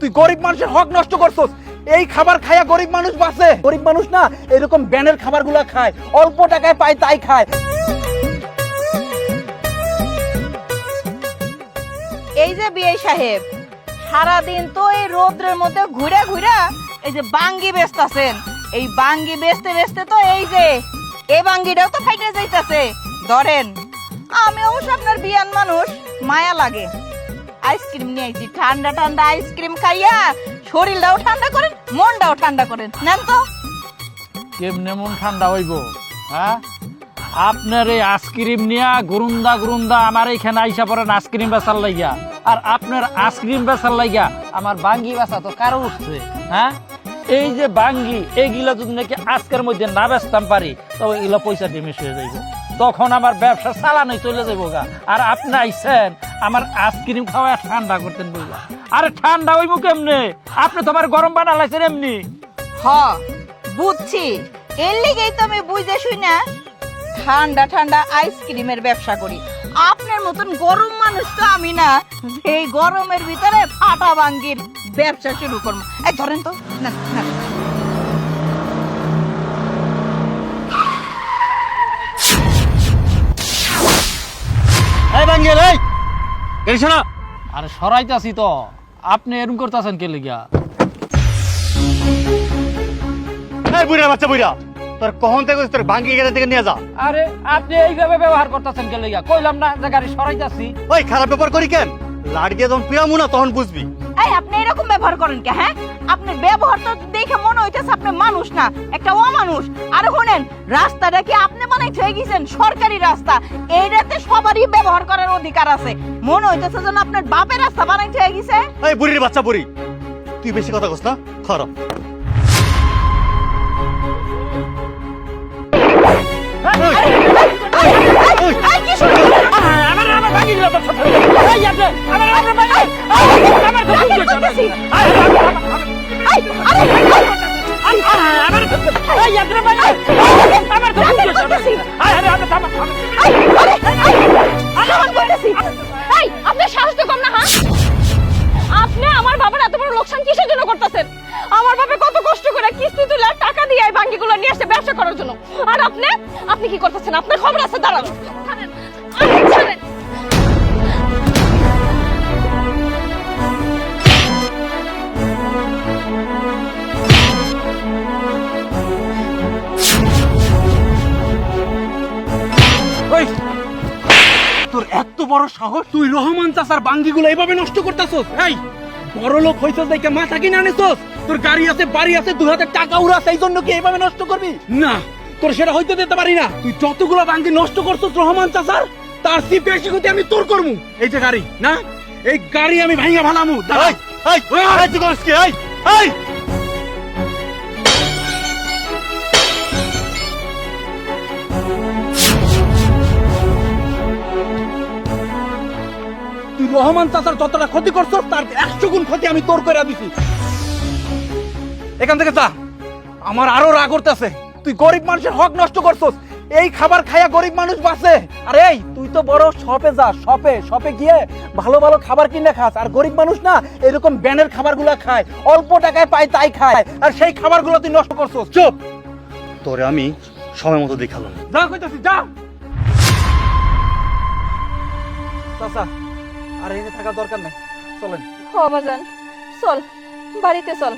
তুই গরিব মানুষের হক নষ্ট করছস। এই খাবার খায়া গরিব মানুষ বাঁচে। গরিব মানুষ না, এরকম ব্যানের খাবারগুলো খায়। অল্প টাকায় পায়, তাই খায়। এই যে বিয়ে সাহেব, সারাদিন তো এই রোদ্রের মধ্যে ঘুরে ঘুরে এই যে বাঙ্গি বেচতাছেন এই বাঙ্গি বেচতে বেচতে তো এই যে, এই বাঙ্গিটাও তো ফাইটে যাইতাছে। ধরেন, আমি অবশ্য আপনার বিয়ান মানুষ, মায়া লাগে। আইসক্রিম নিয়ে আইছি, ঠান্ডা ঠান্ডা আইসক্রিম খাইয়া শরীরটাও ঠান্ডা করেন, মনটাও ঠান্ডা করেন। নেন তো। কেমনে মন ঠান্ডা হইব হ্যাঁ? আপনার এই আইসক্রিম নিয়া গুরুন্দা গুরুন্দা আমার এইখানে আইসা পড়েন আইসক্রিম বেচার লাইগা। আর আপনার আইসক্রিম বেচার লাইগা, আমার বাঙ্গি বেচা তো কারও উঠছে হ্যাঁ? এই যে বাঙ্গি, এইগুলা যদি নাকি আজকের মধ্যে না বেচতাম পারি, তবে এগুলো পয়সা ডেমেজ হয়ে যাইব। তখন আমার ব্যবসা চালানোই চলে যাব গা। আর আপনি আইসেন আমার আইসক্রিম খাওয়া ঠান্ডা করতেন বইলা। আরে ঠান্ডা হইব কেমনে? আপনি তো আমার গরম বানালাইছেন এমনি। হ, বুঝছি। এর লিগেই তো আমি বুঝে শুই না। ঠান্ডা ঠান্ডা আইসক্রিমের ব্যবসা করি। আপনার মতন গরম মানুষ তো আমি না। এই গরমের ভিতরে ফাটা বাঙ্গির ব্যবসা শুরু করব। এই ধরেন তো, না না। বাঙ্গেল এই। গাড়ি শোনা। আরে সরাইতাছি তো। আপনি এরকম করতেছেন কে লিগা? এই বুড়া বাচ্চা বুড়া তোর কখন থেকে তোর ভাঙ্গি গেলে থেকে নিয়ে যা। আরে আপনি এইভাবে ব্যবহার করতেছেন কে লিগা? কইলাম না যে গাড়ি সরাইতাছি। ওই খারাপ ব্যাপার করি কেন? লাড় দিয়ে যখন পিয়ামু না তখন বুঝবি। এই আপনি এরকম ব্যবহার করেন কে হ্যাঁ? আপনার ব্যবহার তো দেখে মনে হইতেছে আপনি মানুষ না একটা অমানুষ। আর শুনেন রাস্তাটা কি আপনি বানাইতে হয়ে গেছেন? সরকারি রাস্তা। এইটাতে সবারই ব্যবহার করার অধিকার আছে। মনে হইতেছে যেন আপনার বাপের রাস্তা বানাই হয়ে গেছে। এই বুড়ির বাচ্চা বুড়ি। তুই বেশি কথা কস না খারাপ এই, লোকসান কিসের জন্য করতেছেন? আমার বাবা কত কষ্ট করে কিস্তি তুলে টাকা দিয়ে এই বাঙ্গিগুলো নিয়ে আসছে ব্যবসা করার জন্য। আর আপনি? আপনি কি করতেছেন? আপনার খবর আছে দাঁড়ান। তোর এত বড় সাহস? তুই রহমান চাচার বাঙ্গিগুলো এইভাবে নষ্ট করতেছস? এই বড় লোক হইছস দেখে মাথা কিনে আনিছস? তোর গাড়ি আছে বাড়ি আছে দু হাজার টাকা উড়া সেই জন্য কি এইভাবে নষ্ট করবি? না। তোর সেটা হইতে দিতে পারি না। তুই যতগুলো বাঙ্গি নষ্ট করছস রহমান চাচার তার সি বেশি গতি আমি তোর করমু। এই যে গাড়ি না? এই গাড়ি আমি ভাঙা ভালামু দাঁড়াই এই এই এই তুই করিস কি এই এই! রহমান চাচার যতটা ক্ষতি করছস তার একশো গুণ ক্ষতি আমি তোর করে দিছি। এখান থেকে যা। আমার আরও রাগ করতেছে। তুই গরিব মানুষের হক নষ্ট করছস। এই খাবার খায়া গরিব মানুষ বাঁচে। আরে এই তুই তো বড় শপে যা শপে শপে গিয়ে ভালো ভালো খাবার কিনে খাস। আর গরিব মানুষ না এরকম ব্যানের খাবার খাবারগুলো খায়। অল্প টাকায় পায় তাই খায়। আর সেই খাবারগুলো তুই নষ্ট করছস। চুপ! তোরে আমি সময় মতো দেখালাম। যা কইতাছি যা! চাচা আর এখানে থাকার দরকার নেই। চলেন। হ বাজান। চল বাড়িতে চল।